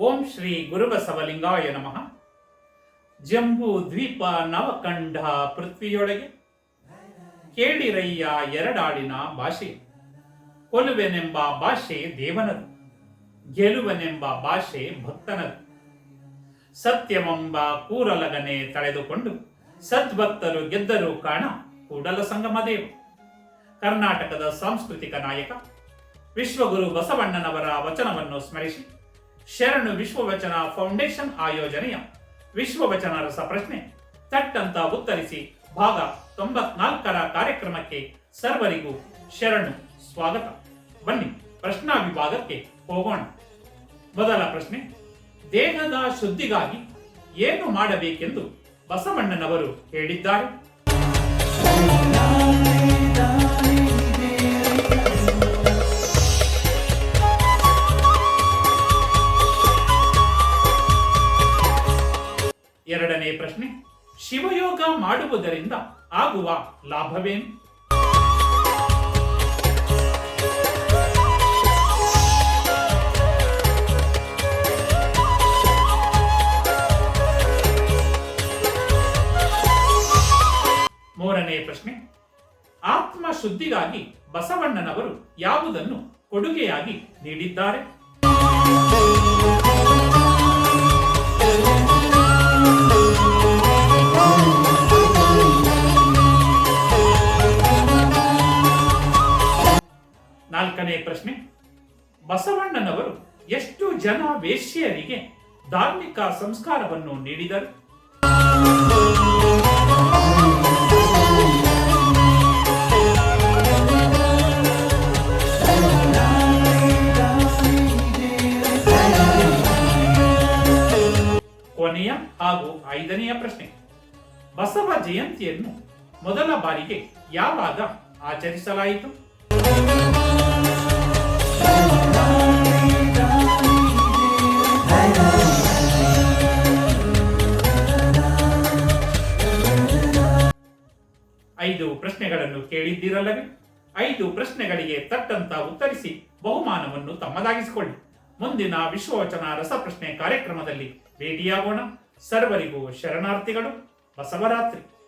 ಓಂ ಶ್ರೀ ಗುರುಬಸವಲಿಂಗಾಯ ನಮಃ. ಜಂಬೂ ದ್ವೀಪ ನವಕಂಡ ಪೃಥ್ವಿಯೊಳಗೆ. ಕೇಳಿರಯ್ಯ ಎರಡಾಡಿನ ಭಾಷೆ. ಕೊಲುವೆನೆಂಬ ಭಾಷೆ ದೇವನದು. ಗೆಲುವನೆಂಬ ಭಾಷೆ ಭಕ್ತನದು. ಸತ್ಯವೆಂಬ ಕೂರಲಗನೆ ತಳೆದುಕೊಂಡು ಸದ್ಭಕ್ತರು ಗೆದ್ದರು ಕಾಣ ಕೂಡಲ ಸಂಗಮದೇವ ಕರ್ನಾಟಕದ ಸಾಂಸ್ಕೃತಿಕ ನಾಯಕ, ವಿಶ್ವಗುರು ಬಸವಣ್ಣನವರ ವಚನವನ್ನು ಸ್ಮರಿಸಿ. ಶರಣು ವಿಶ್ವವಚನ ಫೌಂಡೇಶನ್ ಆಯೋಜನೆಯ ವಿಶ್ವವಚನ ರಸ ಪ್ರಶ್ನೆ. ತಟ್ಟಂತ ಉತ್ತರಿಸಿ ಭಾಗ ತೊಂಬತ್ನಾಲ್ಕರ ಕಾರ್ಯಕ್ರಮಕ್ಕೆ ಸರ್ವರಿಗೂ ಶರಣು ಸ್ವಾಗತ. ಬನ್ನಿ ಪ್ರಶ್ನಾ ವಿಭಾಗಕ್ಕೆ ಹೋಗೋಣ. ಮೊದಲ ಪ್ರಶ್ನೆ, ದೇಹದ ಶುದ್ಧಿಗಾಗಿ ಏನು ಮಾಡಬೇಕೆಂದು ಬಸವಣ್ಣನವರು ಹೇಳಿದ್ದಾರೆ. ಎರಡನೇ ಪ್ರಶ್ನೆ ಶಿವಯೋಗ ಮಾಡುವುದರಿಂದ ಆಗುವ ಲಾಭವೇನು? ಮೂರನೇ ಪ್ರಶ್ನೆ ಆತ್ಮ ಶುದ್ಧಿಗಾಗಿ ಬಸವಣ್ಣನವರು ಯಾವುದನ್ನು ಕೊಡುಗೆಯಾಗಿ ನೀಡಿದ್ದಾರೆ? ನಾಲ್ಕನೇ ಪ್ರಶ್ನೆ. ಬಸವಣ್ಣನವರು ಎಷ್ಟು ಜನ ವೇಶ್ಯರಿಗೆ ಧಾರ್ಮಿಕ ಸಂಸ್ಕಾರವನ್ನು ನೀಡಿದರು? ಕೊನೆಯ ಹಾಗೂ ಐದನೆಯ ಪ್ರಶ್ನೆ. ಬಸವ ಜಯಂತಿಯನ್ನು ಮೊದಲ ಬಾರಿಗೆ ಯಾವಾಗ ಆಚರಿಸಲಾಯಿತು? ಐದು ಪ್ರಶ್ನೆಗಳನ್ನು ಕೇಳಿದ್ದೀರಲ್ಲವೇ? ಐದು ಪ್ರಶ್ನೆಗಳಿಗೆ ತಟ್ಟಂತ ಉತ್ತರಿಸಿ ಬಹುಮಾನವನ್ನು ತಮ್ಮದಾಗಿಸಿಕೊಳ್ಳಿ. ಮುಂದಿನ ವಿಶ್ವವಚನ ರಸಪ್ರಶ್ನೆ ಕಾರ್ಯಕ್ರಮದಲ್ಲಿ ಭೇಟಿಯಾಗೋಣ. ಸರ್ವರಿಗೂ ಶರಣಾರ್ಥಿಗಳು, ಬಸವರಾತ್ರಿ.